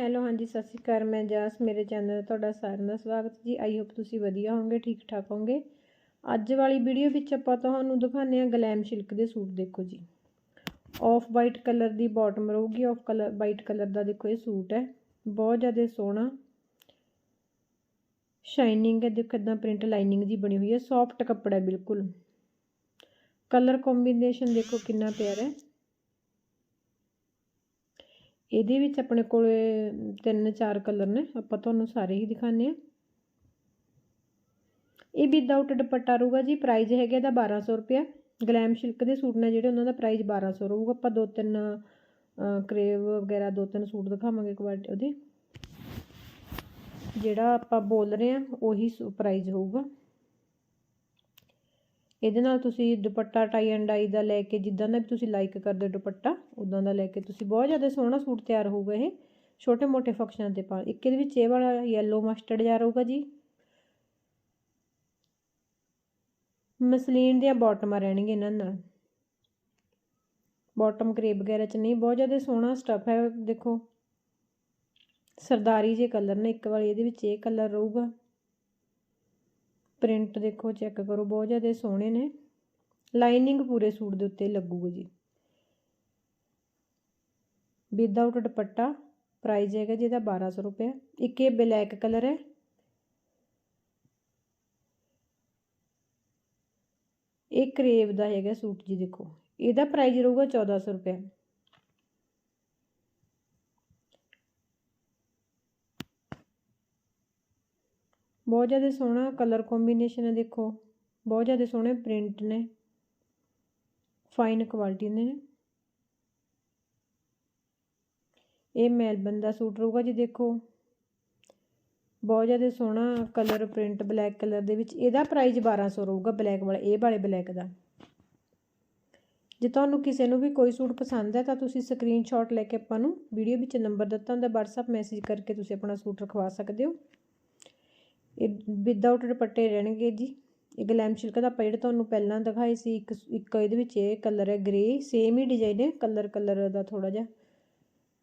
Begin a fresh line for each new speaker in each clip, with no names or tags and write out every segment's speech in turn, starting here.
Hello, ਹਾਂਜੀ, ਸਤਿ ਸ਼੍ਰੀ ਅਕਾਲ। ਮੈਂ ਜਸ, ਮੇਰੇ ਚੈਨਲ ਤੁਹਾਡਾ ਸਾਰਿਆਂ ਦਾ ਸਵਾਗਤ ਜੀ। ਆਈ ਹੋਪ ਤੁਸੀਂ ਵਧੀਆ ਹੋਵੋਗੇ ਠੀਕ ਠਾਕ ਹੋਵੋਗੇ। ਅੱਜ ਵਾਲੀ ਵੀਡੀਓ ਵਿੱਚ ਆਪਾਂ ਤੁਹਾਨੂੰ ਦਿਖਾਉਂਦੇ ਹਾਂ ਗਲੈਮ ਸਿਲਕ ਦੇ ਸੂਟ, ਦੇਖੋ ਜੀ। ਆਫ ਵਾਈਟ ਕਲਰ ਦੀ ਬਾਟਮ ਰਹੂਗੀ। ਆਫ ਕਲਰ ਵਾਈਟ ਕਲਰ ਦਾ ਦੇਖੋ ਇਹ ਸੂਟ ਹੈ। ਬਹੁਤ ਜ਼ਿਆਦਾ ਸੋਹਣਾ। ਸ਼ਾਈਨਿੰਗ ਹੈ। ਦੇਖੋ, ਇਦਾਂ ਪ੍ਰਿੰਟ ਲਾਈਨਿੰਗ ਜੀ ਬਣੀ ਹੋਈ ਹੈ। ਸੌਫਟ ਕੱਪੜਾ ਬਿਲਕੁਲ। ਕਲਰ ਕੰਬੀਨੇਸ਼ਨ ਦੇਖੋ ਕਿੰਨਾ ਪਿਆਰਾ ਹੈ। ਇਹਦੇ ਵਿੱਚ ਆਪਣੇ ਕੋਲ ਤਿੰਨ ਚਾਰ ਕਲਰ ਨੇ। ਆਪਾਂ ਤੁਹਾਨੂੰ ਸਾਰੇ ਹੀ ਦਿਖਾਣੇ ਆ ਇਹ ਵਿਦਆਊਟ ਦੁਪੱਟਾ ਰਹੂਗਾ ਜੀ। ਪ੍ਰਾਈਸ ਹੈਗਾ ਇਹਦਾ 1200 ਰੁਪਿਆ ਗਲੈਮ ਸਿਲਕ ਦੇ ਸੂਟ ਨੇ ਜਿਹੜੇ, ਉਹਨਾਂ ਦਾ ਪ੍ਰਾਈਸ 1200 ਰਹੂਗਾ। ਆਪਾਂ ਦੋ ਤਿੰਨ ਕਰੇਵ ਵਗੈਰਾ, ਦੋ ਤਿੰਨ ਸੂਟ ਦਿਖਾਵਾਂਗੇ ਕੁਆਲਿਟੀ ਉਹਦੇ। ਜਿਹੜਾ ਆਪਾਂ ਬੋਲ ਰਹੇ ਆ ਉਹੀ ਪ੍ਰਾਈਸ ਹੋਊਗਾ। ਇਹਦੇ ਨਾਲ ਤੁਸੀਂ ਦੁਪੱਟਾ ਟਾਈ ਐਂਡ ਡਾਈ ਦਾ ਲੈ ਕੇ ਜਿੱਦਾਂ ਦਾ ਵੀ ਤੁਸੀਂ ਲਾਈਕ ਕਰਦੇ ਦੁਪੱਟਾ ਉਦਾਂ ਦਾ ਲੈ ਕੇ ਤੁਸੀਂ ਬਹੁਤ ਜ਼ਿਆਦਾ ਸੋਹਣਾ ਸੂਟ ਤਿਆਰ ਹੋਊਗਾ ਇਹ। ਛੋਟੇ ਮੋਟੇ ਫੰਕਸ਼ਨਾਂ ਤੇ ਪਾ ਇੱਕ ਇਹਦੇ ਵਿੱਚ ਇਹ ਵਾਲਾ ਯੈਲੋ ਮਸਟਰਡ ਜਾ ਰਹੂਗਾ ਜੀ। ਮਸਲੀਨ ਦੀਆਂ ਬਾਟਮਾਂ ਰਹਿਣਗੀਆਂ ਇਹਨਾਂ ਨਾਲ। ਬਾਟਮ ਕਰੇਬ ਵਗੈਰਾ ਚ ਨਹੀਂ, ਬਹੁਤ ਜ਼ਿਆਦਾ ਸੋਹਣਾ ਸਟਫ ਹੈ, ਦੇਖੋ। ਸਰਦਾਰੀ ਜੇ ਕਲਰ ਨੇ, ਇੱਕ ਵਾਲੀ ਇਹਦੇ ਵਿੱਚ ਇਹ ਕਲਰ ਰਹੂਗਾ। ਪ੍ਰਿੰਟ ਦੇਖੋ, ਚੈੱਕ ਕਰੋ, ਬਹੁਤ ਜ਼ਿਆਦਾ ਸੋਹਣੇ ਨੇ। ਲਾਈਨਿੰਗ ਪੂਰੇ ਸੂਟ ਦੇ ਉੱਤੇ ਲੱਗੂਗੀ ਜੀ। ਵਿਦਆਊਟ ਦੁਪੱਟਾ ਪ੍ਰਾਈਸ ਹੈਗਾ ਜਿਹਦਾ 1200 ਰੁਪਏ। ਇੱਕ ਇਹ ਬਲੈਕ ਕਲਰ ਹੈ। ਇਹ ਕਰੇਵ ਦਾ ਹੈਗਾ ਸੂਟ ਜੀ ਦੇਖੋ। ਇਹਦਾ ਪ੍ਰਾਈਸ ਰਹੂਗਾ 1400 ਰੁਪਏ। ਬਹੁਤ ਜ਼ਿਆਦਾ ਸੋਹਣਾ ਕਲਰ ਕੰਬੀਨੇਸ਼ਨ ਹੈ ਦੇਖੋ। ਬਹੁਤ ਜ਼ਿਆਦਾ ਸੋਹਣੇ ਪ੍ਰਿੰਟ ਨੇ। ਫਾਈਨ ਕੁਆਲਿਟੀ ਦੇ ਨੇ। ਇਹ ਮੈਲਬਨ ਦਾ ਸੂਟ ਰਹੂਗਾ ਜੀ ਦੇਖੋ। ਬਹੁਤ ਜ਼ਿਆਦਾ ਸੋਹਣਾ ਕਲਰ ਪ੍ਰਿੰਟ ਬਲੈਕ ਕਲਰ ਦੇ ਵਿੱਚ। ਇਹਦਾ ਪ੍ਰਾਈਸ 1200 ਰਹੂਗਾ ਬਲੈਕ ਵਾਲਾ, ਇਹ ਵਾਲੇ ਬਲੈਕ ਦਾ। ਜੇ ਤੁਹਾਨੂੰ ਕਿਸੇ ਨੂੰ ਵੀ ਕੋਈ ਸੂਟ ਪਸੰਦ ਹੈ ਤਾਂ ਤੁਸੀਂ ਸਕਰੀਨਸ਼ਾਟ ਲੈ ਕੇ ਆਪਾਂ ਨੂੰ ਵੀਡੀਓ ਵਿੱਚ ਨੰਬਰ ਦਿੱਤਾ ਹੁੰਦਾ, WhatsApp ਮੈਸੇਜ ਕਰਕੇ ਤੁਸੀਂ ਆਪਣਾ ਸੂਟ ਰਖਵਾ ਸਕਦੇ ਹੋ। ਇਹ ਵਿਦਆਊਟ ਦੁਪੱਟੇ ਰਹਿਣਗੇ ਜੀ। ਇਹ ਗਲੈਮ ਸਿਲਕ ਦਾ ਆਪਾਂ ਜਿਹੜਾ ਤੁਹਾਨੂੰ ਪਹਿਲਾਂ ਦਿਖਾਈ ਸੀ, ਇੱਕ ਇੱਕ ਇਹਦੇ ਵਿੱਚ ਇਹ ਕਲਰ ਹੈ ਗ੍ਰੇ ਸੇਮ ਹੀ ਡਿਜ਼ਾਈਨ ਹੈ ਕਲਰ ਕਲਰ ਦਾ ਥੋੜਾ ਜਿਹਾ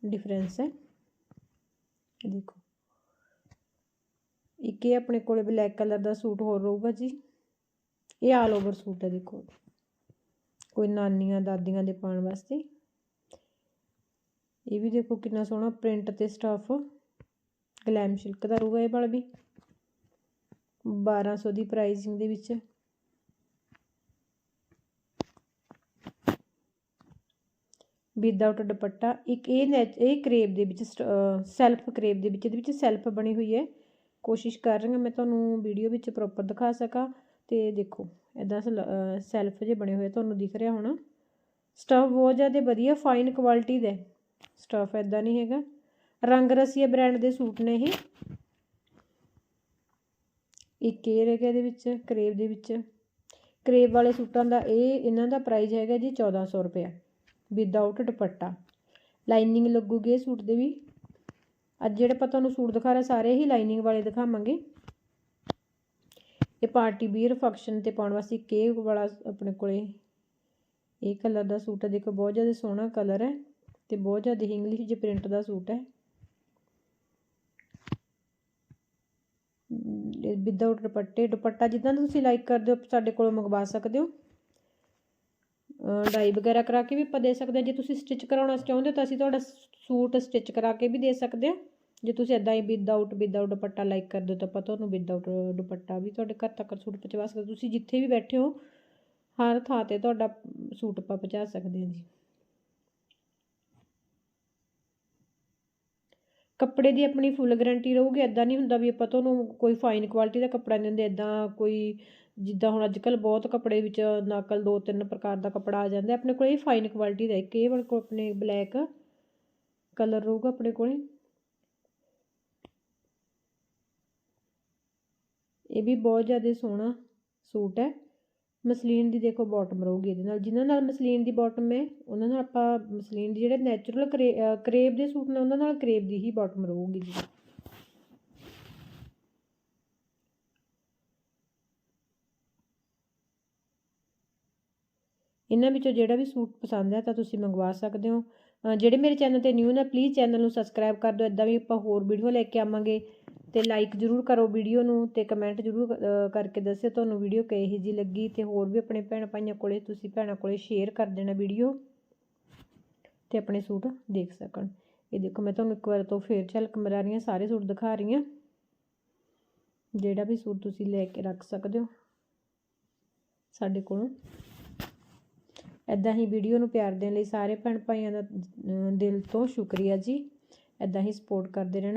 ਡਿਫਰੈਂਸ ਹੈ। ਦੇਖੋ। ਇੱਕ ਇਹ ਆਪਣੇ ਕੋਲੇ ਬਲੈਕ ਕਲਰ ਦਾ ਸੂਟ ਹੋਰ ਰਹੂਗਾ ਜੀ। ਇਹ ਆਲ ਓਵਰ ਸੂਟ ਹੈ ਦੇਖੋ। ਕੋਈ ਨਾਨੀਆਂ, ਦਾਦੀਆਂ ਦੇ ਪਾਉਣ ਵਾਸਤੇ। ਇਹ ਵੀ ਦੇਖੋ ਕਿੰਨਾ ਸੋਹਣਾ ਪ੍ਰਿੰਟ ਤੇ ਸਟਫ ਗਲੈਮ ਸਿਲਕ ਦਾ ਰਹੂਗਾ ਇਹ ਵਾਲਾ ਵੀ। 1200 ਦੀ ਪ੍ਰਾਈਸਿੰਗ ਦੇ ਵਿੱਚ। ਵਿਦਆਊਟ ਦੁਪੱਟਾ, ਇੱਕ ਇਹ ਇਹ ਕਰੇਬ ਦੇ ਵਿੱਚ ਸੈਲਫ ਕਰੇਬ ਦੇ ਵਿੱਚ, ਇਹਦੇ ਵਿੱਚ ਸੈਲਫ ਬਣੀ ਹੋਈ ਹੈ। ਕੋਸ਼ਿਸ਼ ਕਰ ਰਹੀ ਹਾਂ ਮੈਂ ਤੁਹਾਨੂੰ ਵੀਡੀਓ ਵਿੱਚ ਪ੍ਰੋਪਰ ਦਿਖਾ ਸਕਾਂ ਤੇ ਦੇਖੋ ਇਦਾਂ ਸੈਲਫ ਜੇ ਬਣੇ ਹੋਏ ਤੁਹਾਨੂੰ ਦਿਖ ਰਿਹਾ ਹੋਣਾ। ਸਟਫ ਬਹੁਤ ਜ਼ਿਆਦਾ ਵਧੀਆ ਫਾਈਨ ਕੁਆਲਿਟੀ ਦਾ। ਸਟਫ ਇਦਾਂ ਨਹੀਂ ਹੈਗਾ। ਰੰਗ ਰਸੀਆ ਬ੍ਰਾਂਡ ਦੇ ਸੂਟ ਨੇ ਇਹ। ਇੱਕ ਇਹ ਰਹਿ ਗਿਆ ਇਹਦੇ ਵਿੱਚ ਕਰੇਬ ਦੇ ਵਿੱਚ। ਕਰੇਬ ਵਾਲੇ ਸੂਟਾਂ ਦਾ ਇਹ, ਇਹਨਾਂ ਦਾ ਪ੍ਰਾਈਸ ਹੈਗਾ ਜੀ 1400 ਰੁਪਇਆ ਵਿਦਆਊਟ ਦੁਪੱਟਾ। ਲਾਈਨਿੰਗ ਲੱਗੂਗੀ ਇਹ ਸੂਟ ਦੇ ਵੀ। ਅੱਜ ਜਿਹੜੇ ਆਪਾਂ ਤੁਹਾਨੂੰ ਸੂਟ ਦਿਖਾ ਰਹੇ ਸਾਰੇ ਹੀ ਲਾਈਨਿੰਗ ਵਾਲੇ ਦਿਖਾਵਾਂਗੇ। ਇਹ ਪਾਰਟੀ ਵੀਅਰ ਫੰਕਸ਼ਨ ਤੇ ਪਾਉਣ ਵਾਸਤੇ ਕੇ ਵਾਲਾ ਆਪਣੇ ਕੋਲੇ। ਇਹ ਕਲਰ ਦਾ ਸੂਟ ਹੈ, ਦੇਖੋ ਬਹੁਤ ਜ਼ਿਆਦਾ ਸੋਹਣਾ ਕਲਰ ਹੈ ਤੇ ਬਹੁਤ ਜ਼ਿਆਦਾ ਇੰਗਲਿਸ਼ ਜੇ ਪ੍ਰਿੰਟ ਦਾ ਸੂਟ ਹੈ। ਵਿਦਆਊਟ ਦੁਪੱਟੇ, ਦੁਪੱਟਾ ਜਿੱਦਾਂ ਦਾ ਤੁਸੀਂ ਲਾਈਕ ਕਰਦੇ ਹੋ ਸਾਡੇ ਕੋਲੋਂ ਮੰਗਵਾ ਸਕਦੇ ਹੋ। ਡਾਈ ਵਗੈਰਾ ਕਰਾ ਕੇ ਵੀ ਆਪਾਂ ਦੇ ਸਕਦੇ ਹਾਂ। ਜੇ ਤੁਸੀਂ ਸਟਿਚ ਕਰਾਉਣਾ ਚਾਹੁੰਦੇ ਹੋ ਤਾਂ ਅਸੀਂ ਤੁਹਾਡਾ ਸੂਟ ਸਟਿਚ ਕਰਾ ਕੇ ਵੀ ਦੇ ਸਕਦੇ ਹਾਂ। ਜੇ ਤੁਸੀਂ ਇਦਾਂ ਹੀ ਵਿਦਆਊਟ ਵਿਦਆਊਟ ਦੁਪੱਟਾ ਲਾਈਕ ਕਰਦੇ ਹੋ ਤਾਂ ਆਪਾਂ ਤੁਹਾਨੂੰ ਵਿਦਆਊਟ ਦੁਪੱਟਾ ਵੀ ਤੁਹਾਡੇ ਘਰ ਤੱਕ ਸੂਟ ਪਹੁੰਚਵਾ ਸਕਦੇ ਤੁਸੀਂ ਜਿੱਥੇ ਵੀ ਬੈਠੇ ਹੋ, ਹਰ ਥਾਂ ਤੇ ਤੁਹਾਡਾ ਸੂਟ ਆਪਾਂ ਪਹੁੰਚਾ ਸਕਦੇ ਹਾਂ ਜੀ। ਕੱਪੜੇ ਦੀ ਆਪਣੀ ਫੁੱਲ ਗਰੰਟੀ ਰਹੂਗੀ ਇੱਦਾਂ ਨਹੀਂ ਹੁੰਦਾ ਵੀ ਆਪਾਂ ਤੁਹਾਨੂੰ ਕੋਈ ਫਾਈਨ ਕੁਆਲਿਟੀ ਦਾ ਕੱਪੜਾ ਦਿੰਦੇ ਇੱਦਾਂ ਕੋਈ ਜਿੱਦਾਂ ਹੁਣ ਅੱਜ ਕੱਲ੍ਹ ਬਹੁਤ ਕੱਪੜੇ ਵਿੱਚ ਨਕਲ ਦੋ ਤਿੰਨ ਪ੍ਰਕਾਰ ਦਾ ਕੱਪੜਾ ਆ ਜਾਂਦਾ, ਆਪਣੇ ਕੋਲ ਇਹ ਫਾਈਨ ਕੁਆਲਿਟੀ ਦਾ ਇੱਕ, ਇਹ ਵਾਲਾ ਕੋਲ ਆਪਣੇ ਬਲੈਕ ਕਲਰ ਰਹੂਗਾ ਆਪਣੇ ਕੋਲ। ਇਹ ਵੀ ਬਹੁਤ ਜ਼ਿਆਦਾ ਸੋਹਣਾ ਸੂਟ ਹੈ। ਮਸਲੀਨ ਦੀ ਦੇਖੋ ਬਾਟਮ ਰਹੂਗੀ ਇਹਦੇ ਨਾਲ। ਜਿਨ੍ਹਾਂ ਨਾਲ ਮਸਲੀਨ ਦੀ ਬਾਟਮ ਹੈ, ਉਹਨਾਂ ਨਾਲ ਆਪਾਂ ਮਸਲੀਨ ਦੀ ਜਿਹੜੇ ਨੈਚੁਰਲ ਕਰੇਬ ਦੇ ਸੂਟ ਨੇ, ਉਹਨਾਂ ਨਾਲ ਕਰੇਬ ਦੀ ਹੀ ਬਾਟਮ ਰਹੂਗੀ ਜੀ। ਇਹਨਾਂ ਵਿੱਚੋਂ ਜਿਹੜਾ ਵੀ ਸੂਟ ਪਸੰਦ ਹੈ ਤਾਂ ਤੁਸੀਂ ਮੰਗਵਾ ਸਕਦੇ ਹੋ। ਜਿਹੜੇ ਮੇਰੇ ਚੈਨਲ ਤੇ ਨਿਊ ਨੇ ਪਲੀਜ਼ ਚੈਨਲ ਨੂੰ ਸਬਸਕ੍ਰਾਈਬ ਕਰ ਦਿਓ। ਇਦਾਂ ਵੀ ਆਪਾਂ ਹੋਰ ਵੀਡੀਓ ਲੈ ਕੇ ਆਵਾਂਗੇ। ਤੇ ਲਾਈਕ ਜਰੂਰ ਕਰੋ ਵੀਡੀਓ ਨੂੰ ਤੇ ਕਮੈਂਟ ਜਰੂਰ ਕਰਕੇ ਦੱਸਿਓ ਤੁਹਾਨੂੰ ਵੀਡੀਓ ਕਿਹੋ ਜੀ ਲੱਗੀ ਤੇ ਹੋਰ ਵੀ ਆਪਣੇ ਭੈਣ ਭਾਈਆਂ ਕੋਲੇ ਤੁਸੀਂ ਭੈਣਾਂ ਕੋਲੇ ਸ਼ੇਅਰ ਕਰ ਦੇਣਾ ਵੀਡੀਓ ਤੇ ਆਪਣੇ ਸੂਟ ਦੇਖ ਸਕਣ। ਇਹ ਦੇਖੋ ਮੈਂ ਤੁਹਾਨੂੰ ਇੱਕ ਵਾਰ ਤੋਂ ਫੇਰ ਝਲਕ ਮਰਾ ਰਹੀ ਹਾਂ, ਸਾਰੇ ਸੂਟ ਦਿਖਾ ਰਹੀ ਹਾਂ। ਜਿਹੜਾ ਵੀ ਸੂਟ ਤੁਸੀਂ ਲੈ ਕੇ ਰੱਖ ਸਕਦੇ ਹੋ ਸਾਡੇ ਕੋਲੋਂ। ਐਦਾਂ ਹੀ ਵੀਡੀਓ ਨੂੰ ਪਿਆਰ ਦੇਣ ਲਈ ਸਾਰੇ ਭੈਣ ਭਾਈਆਂ ਦਾ ਦਿਲ ਤੋਂ ਸ਼ੁਕਰੀਆ ਜੀ। ਐਦਾਂ ਹੀ ਸਪੋਰਟ ਕਰਦੇ ਰਹਿਣਾ।